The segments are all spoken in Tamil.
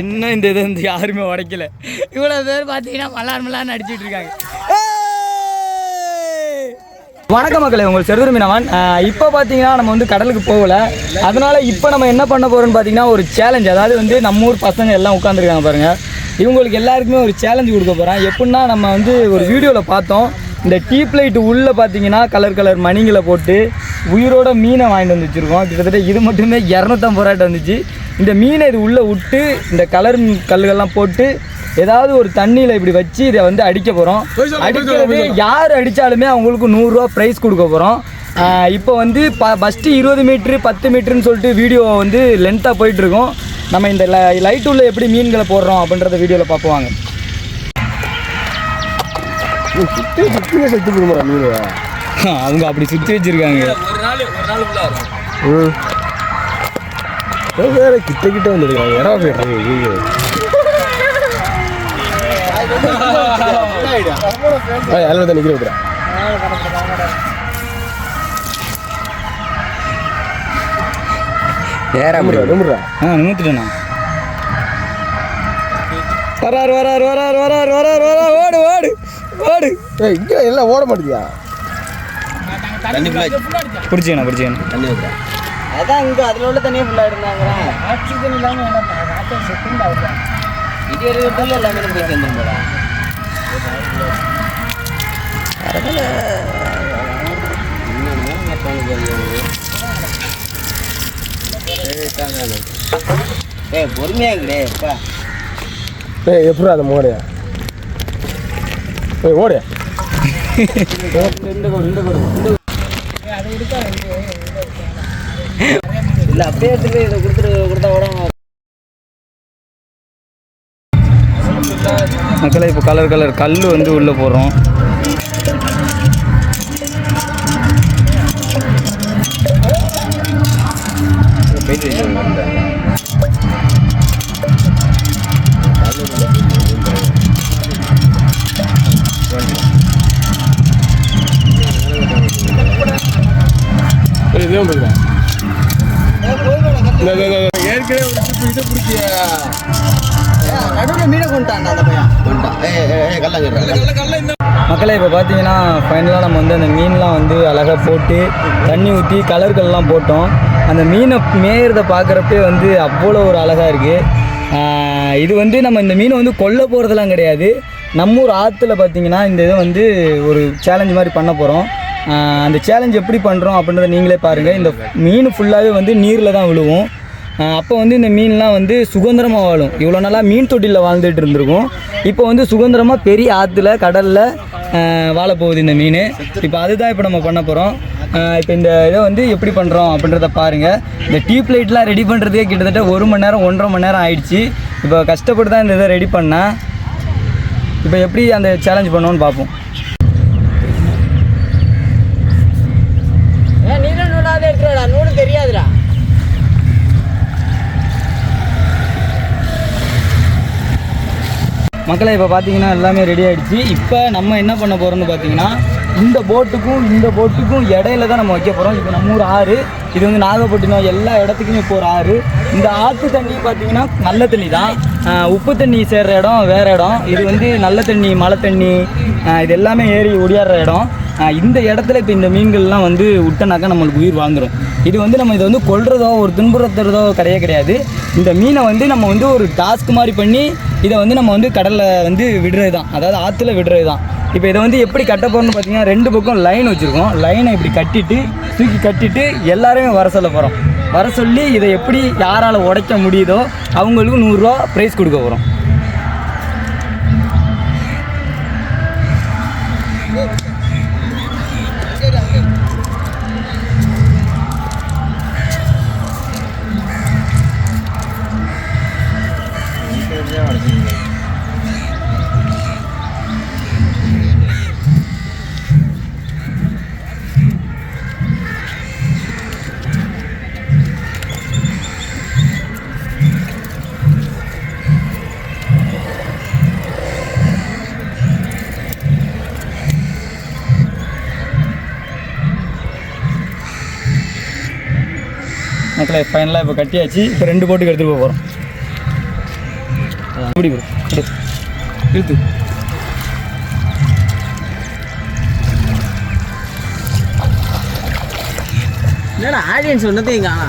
இன்னும் இந்த இதை வந்து யாருமே உடைக்கல. இவ்வளோ பேர் பார்த்தீங்கன்னா மலார் மலார்னு அடிச்சிட்டு இருக்காங்க. வணக்க மக்களே உங்கள் செருதர் மீனவன். இப்போ பார்த்தீங்கன்னா நம்ம வந்து கடலுக்கு போகல. அதனால இப்போ நம்ம என்ன பண்ண போகிறோம்னு பார்த்தீங்கன்னா ஒரு சேலஞ்ச் அதாவது வந்து நம்ம ஊர் பசங்க எல்லாம் உட்காந்துருக்காங்க பாருங்கள் இவங்களுக்கு எல்லாருக்குமே ஒரு சேலஞ்சு கொடுக்க போகிறேன் எப்படின்னா நம்ம வந்து ஒரு வீடியோவில் பார்த்தோம். இந்த டீப் லைட் உள்ளே பார்த்தீங்கன்னா கலர் கலர் மணிங்களை போட்டு உயிரோட மீனை வாங்கிட்டு வந்து வச்சுருக்கோம். கிட்டத்தட்ட இது மட்டுமே இரநூத்தம்பது ரூபாய்ட்டு வந்துச்சு. இந்த மீனை இது உள்ளே விட்டு இந்த கலர் கல்லுகள்லாம் போட்டு ஏதாவது ஒரு தண்ணியில் இப்படி வச்சு இதை வந்து அடிக்க போகிறோம் அடிக்கிறது யார் அடித்தாலுமே அவங்களுக்கு நூறுரூவா ப்ரைஸ் கொடுக்க போகிறோம் இப்போ வந்து ப ஃபஸ்ட்டு இருபது மீட்ரு பத்து மீட்ருன்னு சொல்லிட்டு வீடியோ வந்து லென்த்தாக போயிட்டுருக்கோம். நம்ம இந்த லைட் உள்ள எப்படி மீன்களை போடுறோம் அப்படின்றத வீடியோவில் மீன். அவங்க அப்படி சுற்றி வச்சுருக்காங்க. ம். வேற கிட்ட கிட்ட வந்துருக்காங்க. இடம் போயிடுறாங்க ஐயோ எல்லாம் தான் நிற்கிற விட்டுறேன் ஏற நம்புறா ஆ நிமித்துட்டேண்ணா வராரு வராரு வராரு வராரு வராரு வரா ஓடு ஓடு ஓடு. ஏய் இங்கே எல்லாம் ஓட மாட்டேங்கியா பிடிச்சிக்கண்ணா பிடிச்சிக்கண்ணா. அதான் இங்க அதுல உள்ள தண்ணியே ஃபுல்லா இருந்தாங்க ஆக்சிஜன் இல்லாம இது இருக்கிறதுல எல்லாமே போய் சேர்ந்துருந்தா ஏய் பொறுமையா இருக்கடே அப்பா ஏய் எப்படி அதை மோடையா ஏய் ஓடு. இல்ல அப்படியே எடுத்து போய் இதை கொடுத்துட்டு கொடுத்தா கூட மக்களை இப்போ கலர் கலர் கல் வந்து உள்ளே போடுறோம். ஏய் இதே போயிடா ஏற்கனவே ஒரு trip இதை பிடிச்சியா நடுவில் மீனை கொண்டான் அந்த பையன். மக்களை இப்போ பார்த்தீங்கன்னா ஃபைனலாக நம்ம வந்து அந்த மீன்லாம் வந்து அழகாக போட்டு தண்ணி ஊற்றி கலர்கள்லாம் போட்டோம். அந்த மீனை மேயறத பார்க்குறப்பே வந்து அவ்வளோ ஒரு அழகாக இருக்குது இது வந்து நம்ம இந்த மீனை வந்து கொல்ல போகிறதுலாம் கிடையாது. நம்ம ஊர் ஆற்றுல பார்த்தீங்கன்னா இந்த இதை வந்து ஒரு சேலஞ்ச் மாதிரி பண்ண போகிறோம் அந்த சேலஞ்ச் எப்படி பண்ணுறோம் அப்படின்றத நீங்களே பாருங்கள் இந்த மீன் ஃபுல்லாகவே வந்து நீரில் தான் விழுவும். அப்போ வந்து இந்த மீன்லாம் வந்து சுதந்திரமாக வாழும். இவ்வளோ நாளாக மீன் தொட்டிலில் வாழ்ந்துட்டு இருந்திருக்கும். இப்போ வந்து சுதந்திரமாக பெரிய ஆற்றுல கடலில் வாழ போகுது இந்த மீன். இப்போ அதுதான் இப்போ நம்ம பண்ண போகிறோம் இப்போ இந்த இதை வந்து எப்படி பண்ணுறோம் அப்படின்றத பாருங்கள் இந்த டீப் லைட்லாம் ரெடி பண்ணுறதுக்கே கிட்டத்தட்ட ஒரு மணி நேரம் ஒன்றரை மணி நேரம் ஆயிடுச்சு. இப்போ கஷ்டப்பட்டு தான் இந்த இதை ரெடி பண்ணேன். இப்போ எப்படி அந்த சேலஞ்ச் பண்ணுவோன்னு பார்ப்போம். மக்களை இப்போ பார்த்தீங்கன்னா எல்லாமே ரெடி ஆகிடுச்சு இப்போ நம்ம என்ன பண்ண போகிறோம்னு பார்த்தீங்கன்னா இந்த போட்டுக்கும் இந்த போட்டுக்கும் இடையில தான் நம்ம வைக்க போகிறோம் இப்போ நம்ம ஊர் ஆறு இது வந்து நாகப்பட்டினம் எல்லா இடத்துக்குமே இப்போ ஒரு ஆறு. இந்த ஆற்று தண்ணி பார்த்தீங்கன்னா நல்ல தண்ணி தான். உப்பு தண்ணி சேர்கிற இடம் வேறு இடம். இது வந்து நல்ல தண்ணி மழை தண்ணி இது எல்லாமே ஏறி ஒடியாடுற இடம். இந்த இடத்துல இப்போ இந்த மீன்கள்லாம் வந்து விட்டனாக்கா நம்மளுக்கு உயிர் வாழ்ந்துடும் இது வந்து நம்ம இதை வந்து கொள்றதோ ஒரு துன்புறுத்துறதோ கிடையவே கிடையாது. இந்த மீனை வந்து நம்ம வந்து ஒரு டாஸ்க் மாதிரி பண்ணி இதை வந்து நம்ம வந்து கடலில் வந்து விடுறது தான் அதாவது ஆற்றுல விடுறது தான் இப்போ இதை வந்து எப்படி கட்ட போகிறோம்னு பார்த்தீங்கன்னா ரெண்டு பக்கம் லைன் வச்சுருக்கோம். லைனை இப்படி கட்டிட்டு தூக்கி கட்டிட்டு எல்லாருமே வர சொல்ல போகிறோம் வர சொல்லி இதை எப்படி யாரால் உடைக்க முடியுதோ அவங்களுக்கு நூறுரூவா ப்ரைஸ் கொடுக்க போகிறோம் மக்களை ஃபைனலாக இப்போ கட்டியாச்சு. இப்போ ரெண்டு போட்டுக்கு எடுத்துகிட்டு போக போகிறோம் இப்படி ப்ரோ இழுத்து. என்னடா ஆடியன்ஸ் ஒன்றதையும் காணா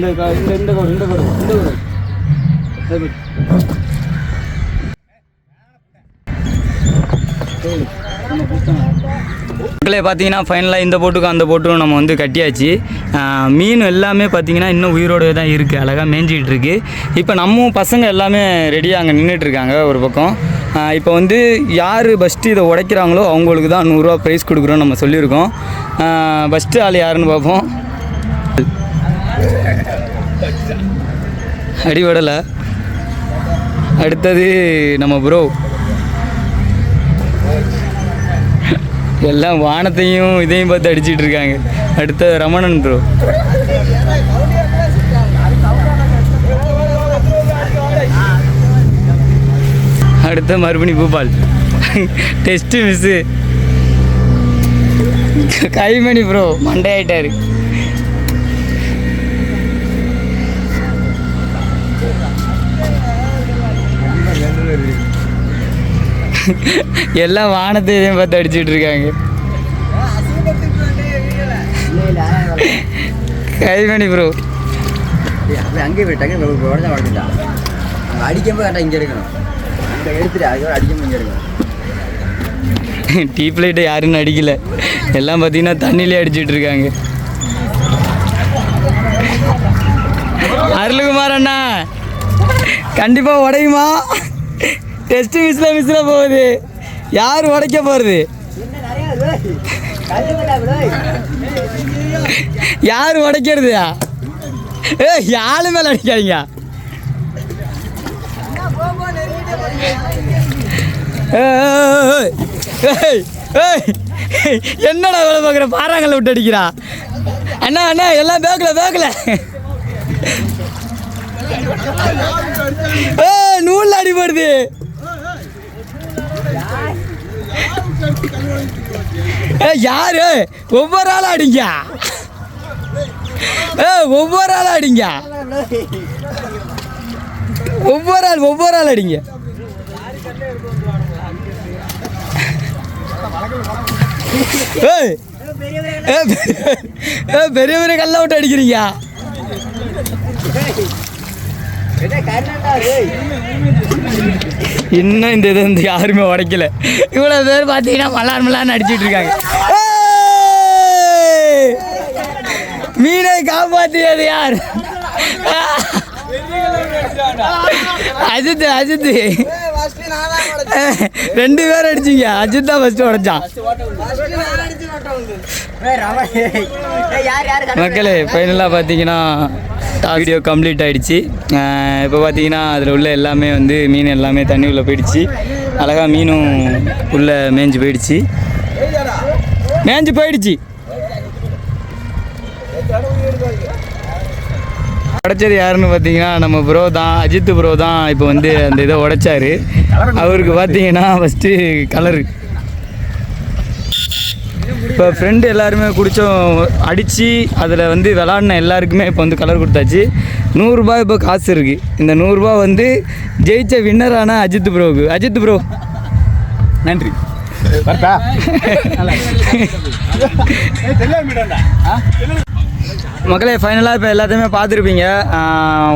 இந்த இந்த இந்த கோடு இந்த கோடு இந்த கோடு மக்களே பார்த்தீங்கன்னா ஃபைனலாக இந்த போட்டுக்கும் அந்த போட்டும் நம்ம வந்து கட்டியாச்சு. மீன் எல்லாமே பார்த்தீங்கன்னா இன்னும் உயிரோடவே தான் இருக்குது அழகாக மேய்ஞ்சிக்கிட்டு இருக்குது இப்போ நம்ம பசங்க எல்லாமே ரெடியாக அங்கே நின்றுட்டு இருக்காங்க ஒரு பக்கம். இப்போ வந்து யார் ஃபஸ்ட்டு இதை உடைக்கிறாங்களோ அவங்களுக்கு தான் நூறுரூவா ப்ரைஸ் கொடுக்குறோம் நம்ம சொல்லியிருக்கோம். ஃபஸ்ட்டு ஆள் யாருன்னு பார்ப்போம். அடிபடலை. அடுத்தது நம்ம ப்ரோ எல்லாம் வானத்தையும் இதையும் பார்த்து அடிச்சிட்டு இருக்காங்க. அடுத்த ரமணன் ப்ரோ அடுத்த மறுபடி பூபால். டெஸ்ட்டு மிஸ்ஸு கைமணி ப்ரோ மண்டே ஆயிட்டாரு எல்லாம் வானத்தை இதையும் பார்த்து அடிச்சிட்டு இருக்காங்க. கைமணி ப்ரோ அங்கேயே போயிட்டாங்க. உடனே அங்கே அடிக்கும்போது கரெக்டாக இங்கே இருக்கணும் அங்கே எடுத்துட்டு அதுக்கப்புறம் அடிக்கும்போது இங்கே இருக்கணும் டீப் லைட்டை யாருன்னு அடிக்கல எல்லாம் பார்த்தீங்கன்னா தண்ணியிலே அடிச்சிட்டு இருக்காங்க. அருள்குமார் அண்ணா. கண்டிப்பாக உடையுமா? டெஸ்ட் மிஸ்ல மிஸ்ல போகுது. யார் உடைக்க போகிறது யார் உடைக்கிறதுயா? ஏ யாரு மேலே அடிக்காதீங்க. என்னடா வேலை பார்க்குற? பாறாங்களை விட்டு அடிக்கிறா. அண்ணா அண்ணா எல்லாம் பேக்கல பேக்கல. ஏ நூல் அடிபடுது ஏ யாரு? ஒவ்வொரு ஆளும் அடிங்க. ஏ ஒவ்வொரு ஆளும் அடிங்க. ஒவ்வொரு ஆள் ஒவ்வொரு ஆள் அடிங்க. ஏய் பெரிய பெரிய கல்ல விட்டு அடிக்கிறீங்க. இன்னும் இந்த இது வந்து யாருமே உடைக்கல. இவ்வளோ பேர் பார்த்தீங்கன்னா மலார் மலார்னு அடிச்சிட்டு இருக்காங்க! மீனை காப்பாற்றியது யார்? அஜித் அஜித் ரெண்டு பேர் அடிச்சிங்க. அஜித் தான் ஃபஸ்ட்டு உடைச்சான் மக்களே ஃபைனலாக பார்த்தீங்கன்னா வீடியோ கம்ப்ளீட் ஆகிடுச்சு இப்போ பார்த்தீங்கன்னா அதில் உள்ள எல்லாமே வந்து மீன் எல்லாமே தண்ணி உள்ளே போயிடுச்சு. அழகாக மீனும் உள்ளே மேய்ஞ்சு போயிடுச்சு. மேய்ஞ்சு போயிடுச்சு. உடைச்சது யாருன்னு பார்த்தீங்கன்னா நம்ம ப்ரோ தான் அஜித் ப்ரோ தான் இப்போ வந்து அந்த இதை உடைச்சாரு. அவருக்கு பார்த்தீங்கன்னா ஃபஸ்ட்டு கலரு இப்போ ஃப்ரெண்டு எல்லாருமே குடித்தோம் அடித்து அதில் வந்து விளாட்ன எல்லாருக்குமே இப்போ வந்து கலர் கொடுத்தாச்சு. நூறுரூபா இப்போ காசு இருக்குது இந்த நூறுரூபா வந்து ஜெயிச்ச வின்னரான அஜித் ப்ரோவுக்கு அஜித் ப்ரோ நன்றி. மக்களே ஃபைனலாக இப்போ எல்லாத்தையுமே பார்த்துருப்பீங்க.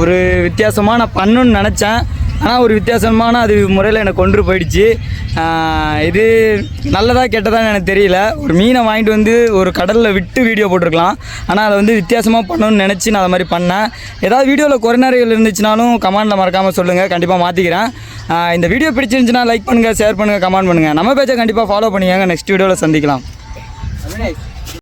ஒரு வித்தியாசமாக நான் பண்ணணும்னு நினச்சேன். ஆனால் ஒரு வித்தியாசமான அது முறையில் என்னை கொண்டு போயிடுச்சு. இது நல்லதாக கெட்டதான்னு எனக்கு தெரியல. ஒரு மீனை வாங்கிட்டு வந்து ஒரு கடலில் விட்டு வீடியோ போட்டிருக்கலாம். ஆனால் அதை வந்து வித்தியாசமாக பண்ணணும்னு நினச்சி நான் அதை மாதிரி பண்ணேன். ஏதாவது வீடியோவில் குறைநறைகள் இருந்துச்சுனாலும் கமெண்டில் மறக்காமல் சொல்லுங்கள் கண்டிப்பாக மாற்றிக்கிறேன் இந்த வீடியோ பிடிச்சிருந்துச்சுன்னா லைக் பண்ணுங்கள் ஷேர் பண்ணுங்கள் கமெண்ட் பண்ணுங்கள் நம்ம பேச்சை கண்டிப்பாக ஃபாலோ பண்ணிக்கங்க. நெக்ஸ்ட் வீடியோவில் சந்திக்கலாம்.